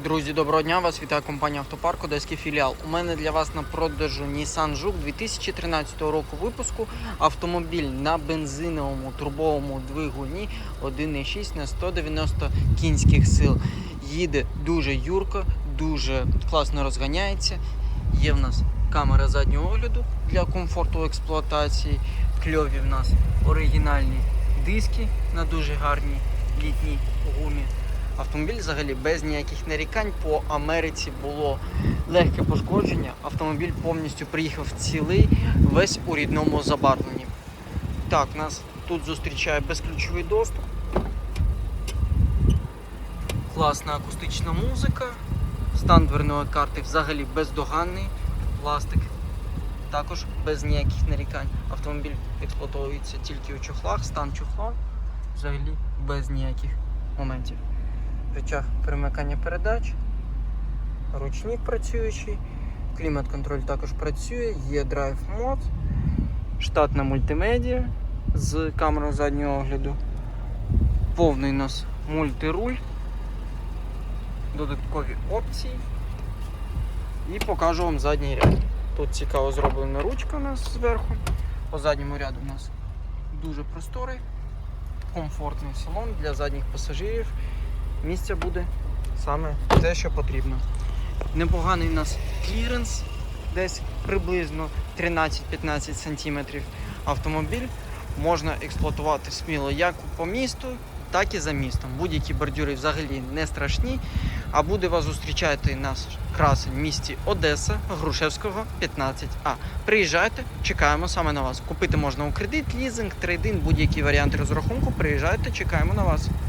Друзі, доброго дня! Вас вітає компанія Автопарк Одеський філіал. У мене для вас на продажу Nissan Juke 2013 року випуску. Автомобіль на бензиновому турбовому двигуні 1,6 на 190 кінських сил. Їде дуже юрко, дуже класно розганяється. Є в нас камера заднього огляду для комфорту експлуатації. Кльові в нас оригінальні диски на дуже гарній літній гумі. Автомобіль взагалі без ніяких нарікань по Америці було легке пошкодження. Автомобіль повністю приїхав цілий, весь у рідному забарвленні. Так, нас тут зустрічає безключовий доступ. Класна акустична музика. Стан дверної карти взагалі бездоганний. Пластик також без ніяких нарікань. Автомобіль експлуатується тільки у чохлах, стан чохла взагалі без ніяких моментів рычаг перемикання передач, ручник працюючий, клімат-контроль також працює, є драйв мод, штатна мультимедіа з камерою заднього огляду, повний у нас мультируль, додаткові опції. І покажу вам задній ряд. Тут цікаво зроблена ручка у нас зверху. По задньому ряду у нас дуже просторий, комфортний салон для задніх пасажирів місця буде саме те, що потрібно. Непоганий у нас кліренс, десь приблизно 13-15 см. Автомобіль можна експлуатувати сміло як по місту, так і за містом. Будь-які бордюри взагалі не страшні. А буде вас зустрічати наш красень в місті Одеса, Грушевського, 15А. Приїжджайте, чекаємо саме на вас. Купити можна у кредит, лізинг, трейдинг, будь-які варіанти розрахунку. Приїжджайте, чекаємо на вас.